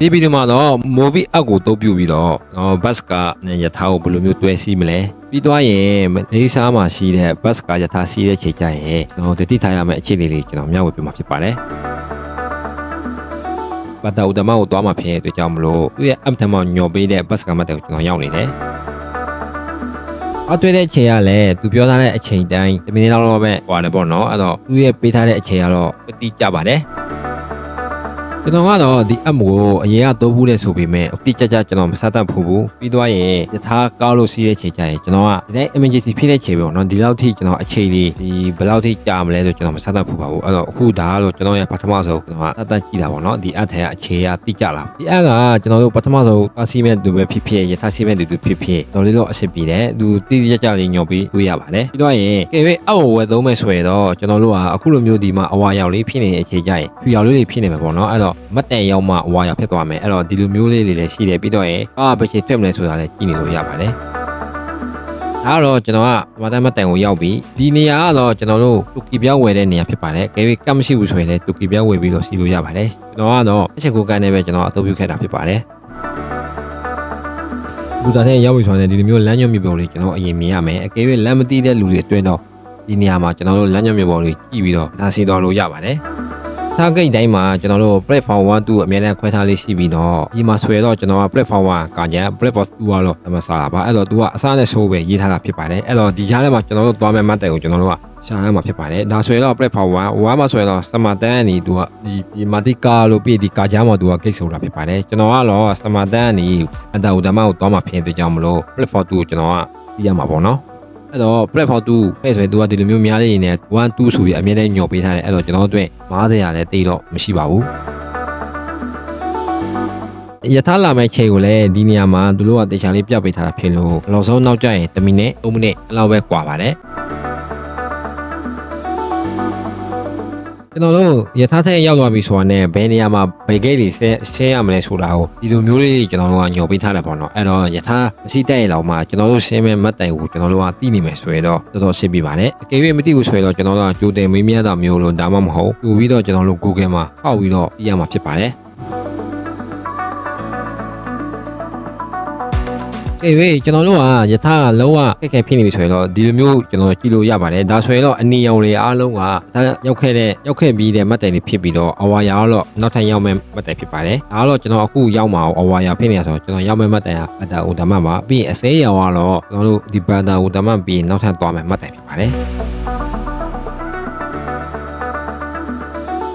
ဒီဗီဒီယိုမှာတော့ movie app ကိုအသုံးပြုပြီးတော့ကျွန်တော်ဘတ်စကာနဲ့ယထာကိုဘယ်လိုမျိုးတွဲစီးမလဲပြီးတော့ရင်လေးစားမှာရှိတဲ့ဘတ်စကာယထာစီးတဲ့ချိန်ကျရင်ကျွန်တော်တတိထားရမယ့်အခြေအနေလေးကျွန်တော်မျှဝေပြမှာဖြစ်ပါတယ်ဘာတာဥဒမကိုတွားမှာဖြစ်တဲ့အတွက်ကြောင့်မလို့သူ့ရဲ့ app ထမညော်ပေးတဲ့ဘတ်စကာမတ်တဲ့ကိုကျွန်တော်ရောက်နေတယ်အတွေ့တဲ့အချိန်ကလည်းသူပြောထားတဲ့အချိန်တိုင်းတစ်မိနစ်လောက်တော့ပဲဟွာတယ်ပေါ့နော်အဲ့တော့သူရဲ့ပေးထားတဲ့အချိန်ကတော့အတိကျပါတယ် ကျွန်တော်ကတော့ဒီ app ကိုအရင်ကသုံးဘူးတဲ့ဆိုပေမဲ့အတိကျကျကျွန်တော်မစတတ်ဖို့ဘူးပြီးတော့ရင်ယထာကောက်လို့စီးတဲ့ချိန်ကျရင်ကျွန်တော်ကဒီတိုင်း emergency ဖြစ်တဲ့ချိန်ပေါ့နော်ဒီလောက်ထိကျွန်တော်အခြေလေးဒီဘယ်လောက်ထိကြာမလဲဆိုကျွန်တော်မစတတ်ဖို့ပါဘူးအဲ့တော့အခုဒါကတော့ကျွန်တော်ရဲ့ပထမဆုံးကျွန်တော်ကစတတ်ကြည့်တာပေါ့နော်ဒီ app ထဲကအခြေကတိကျလာဒီ app ကကျွန်တော်တို့ပထမဆုံးအစီမဲ့သူပဲဖြစ်ဖြစ်ယထာစီမဲ့သူသူဖြစ်ဖြစ်တော်လေးတော့အဆင်ပြေတယ်သူတိတိကျကျလေးညှော်ပြီးတွေ့ရပါတယ်ပြီးတော့ရင်ကဲဝေးအောက်ကိုဝယ်သုံးမဲ့ဆိုရတော့ကျွန်တော်တို့ကအခုလိုမျိုးဒီမှာအဝါရောက်လေးဖြစ်နေတဲ့အခြေကျရင်ဖြူရောက်လေးတွေဖြစ်နေမှာပေါ့နော်အဲ့တော့မတ်တန်ရောက်မှအဝါရောက်ဖြစ်သွားမယ်အဲ့တော့ဒီလိုမျိုးလေးတွေလည်းရှိတယ်ပြီးတော့ရင်အာဘယ်ချိန်တွေ့မလဲဆိုတာလည်းကြည့်နေလို့ရပါတယ်ဒါကတော့ကျွန်တော်ကမတန်မတန်ကိုရောက်ပြီဒီနေရာကတော့ကျွန်တော်တို့တူကီပြောင်းဝယ်တဲ့နေရာဖြစ်ပါတယ်ကဲဝေးကတ်မရှိဘူးဆိုရင်လည်းတူကီပြောင်းဝယ်ပြီးတော့စီးလို့ရပါတယ်ကျွန်တော်ကတော့အချက်ကိုကန်နေပဲကျွန်တော်အသုံးပြုခဲ့တာဖြစ်ပါတယ်ဘူတာတဲ့ရောက်ပြီဆိုရင်ဒီလိုမျိုးလမ်းညွှန်မြေပုံလေးကျွန်တော်အရင်မြင်ရမယ်အကယ်၍လမ်းမသိတဲ့လူတွေအတွင်းတော့ဒီနေရာမှာကျွန်တော်တို့လမ်းညွှန်မြေပုံလေးကြည့်ပြီးတော့ဒါစီတော်လို့ရပါတယ် ထားဂိတ်တိုင်းမှာကျွန်တော်တို့ platform 1 2အများနဲ့ခွဲထားလေးရှိပြီးတော့ဒီမှာဆွဲတော့ကျွန်တော်က platform 1ကကြံ platform 2ကတော့အမစားတာပါအဲ့တော့သူကအစားနဲ့ဆိုးပဲရေးထားတာဖြစ်ပါတယ်အဲ့တော့ဒီကြားထဲမှာကျွန်တော်တို့သွားမဲ့မတ်တိုင်ကိုကျွန်တော်တို့ကရှာရမှာဖြစ်ပါတယ်ဒါဆွဲတော့ platform 1 1မှာဆွဲတော့စမတန်နီသူကဒီဒီမာတီကာလို့ပြီးဒီကာကြားမှာသူကဂိတ်ဆိုတာဖြစ်ပါတယ်ကျွန်တော်ကတော့စမတန်နီအတာဥဒမကိုသွားမှာဖြစ်တဲ့ကြောင့်မလို့ platform 2ကိုကျွန်တော်ကပြရမှာပေါ့နော် အဲ့တော့ platform 2ပဲဆိုရင် तू ကဒီလိုမျိုးများနေရင်လည်း1 2ဆိုပြီးအမြဲတမ်းညော်ပေးထားတယ်အဲ့တော့ကျွန်တော်တို့အတွက်90ရာလည်းတိတ်တော့မရှိပါဘူးယထာလာမဲ့ချိန်ကိုလည်းဒီနေရာမှာသူတို့ကတေချာလေးပြပေးထားတာဖြစ်လို့အလောဆုံးနောက်ကျရင်10မိနစ်3မိနစ်အလောက်ပဲကွာပါတယ် ကျွန်တော်တို့ယထာထက်ရောက်သွားပြီဆိုတာနဲ့ဘယ်နေရာမှာဘယ်ဂိတ်တွေဆဲရှင်းရမလဲဆိုတာကိုဒီလိုမျိုးလေးကျွန်တော်တို့ကညှော်ပေးထားတယ်ပေါ့နော်အဲ့တော့ယထာမရှိတဲ့ရင်တော့မှကျွန်တော်တို့ရှင်းမဲ့မတ်တိုင်ကိုကျွန်တော်တို့ကသိနေမယ်ဆိုရတော့တော်တော်ရှင်းပြပါတယ်အကယ်၍မသိဘူးဆိုရတော့ကျွန်တော်တို့ကကြိုတင်မေးမြန်းတာမျိုးလို့ဒါမှမဟုတ်ကြိုပြီးတော့ကျွန်တော်တို့ Google မှာခောက်ပြီးတော့ပြရမှာဖြစ်ပါတယ် ကဲဝေးကျွန်တော်တို့ကယထာကလုံးဝခက်ခဲဖြစ်နေပြီဆိုရင်တော့ဒီလိုမျိုးကျွန်တော်ကြည့်လို့ရပါတယ်ဒါဆိုရင်တော့အနီရောင်တွေအားလုံးကဒါရောက်ခဲ့တဲ့ရောက်ခဲ့ပြီးတဲ့မှတ်တိုင်တွေဖြစ်ပြီးတော့အဝါယာကတော့နောက်ထပ်ရောက်မဲ့မှတ်တိုင်ဖြစ်ပါတယ်ဒါကတော့ကျွန်တော်အခုရောက်မှာအဝါယာဖြစ်နေရဆိုတော့ကျွန်တော်ရောက်မဲ့မှတ်တိုင်ကအတာဥဒမပါပြီးရင်အစဲရောင်ကတော့ကျွန်တော်တို့ဒီဘန်တာဥဒမပြီးရင်နောက်ထပ်သွားမဲ့မှတ်တိုင်ဖြစ်ပါတယ်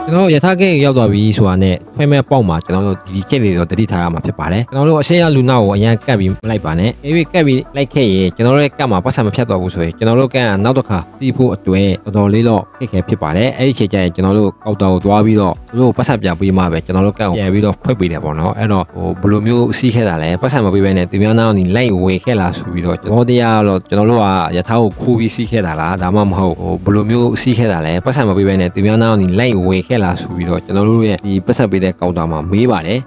ကျွန်တော်ယထာကိတ်ရောက်သွားပြီဆိုတာနဲ့ ဖွဲမဲ့ပေါက်မှာကျွန်တော်တို့ဒီချက်လေးတော့တတိထားရမှာဖြစ်ပါတယ်ကျွန်တော်တို့အရှေ့ရလူနာကိုအရင်ကတ်ပြီးမလိုက်ပါနဲ့အေးပြီးကတ်ပြီးလိုက်ခဲ့ရင်ကျွန်တော်တို့ရဲ့ကတ်မှာပတ်စံမဖြတ်တော့ဘူးဆိုရင်ကျွန်တော်တို့ကတ်ကနောက်တစ်ခါတီးဖို့အတွက်တော်တော်လေးတော့ခက်ခဲဖြစ်ပါတယ်အဲ့ဒီချိန်ကျရင်ကျွန်တော်တို့ကောက်တာကိုသွားပြီးတော့သူတို့ပတ်စံပြပေးမှပဲကျွန်တော်တို့ကတ်ကိုပြန်ပြီးတော့ဖွက်ပေးတယ်ပေါ့နော်အဲ့တော့ဟိုဘယ်လိုမျိုးစီးခဲ့တာလဲပတ်စံမပေးဘဲနဲ့သူများနောက်နေလိုက်ဝေခဲ့လာဆိုပြီးတော့ကျွန်တော်တရားတော့ကျွန်တော်တို့ကယထာကိုခိုးပြီးစီးခဲ့တာလားဒါမှမဟုတ်ဟိုဘယ်လိုမျိုးစီးခဲ့တာလဲပတ်စံမပေးဘဲနဲ့သူများနောက်နေလိုက်ဝေခဲ့လာဆိုပြီးတော့ကျွန်တော်တို့ရဲ့ဒီပတ်စံပေးတဲ့ကောင်တာမှာမေးပါတယ်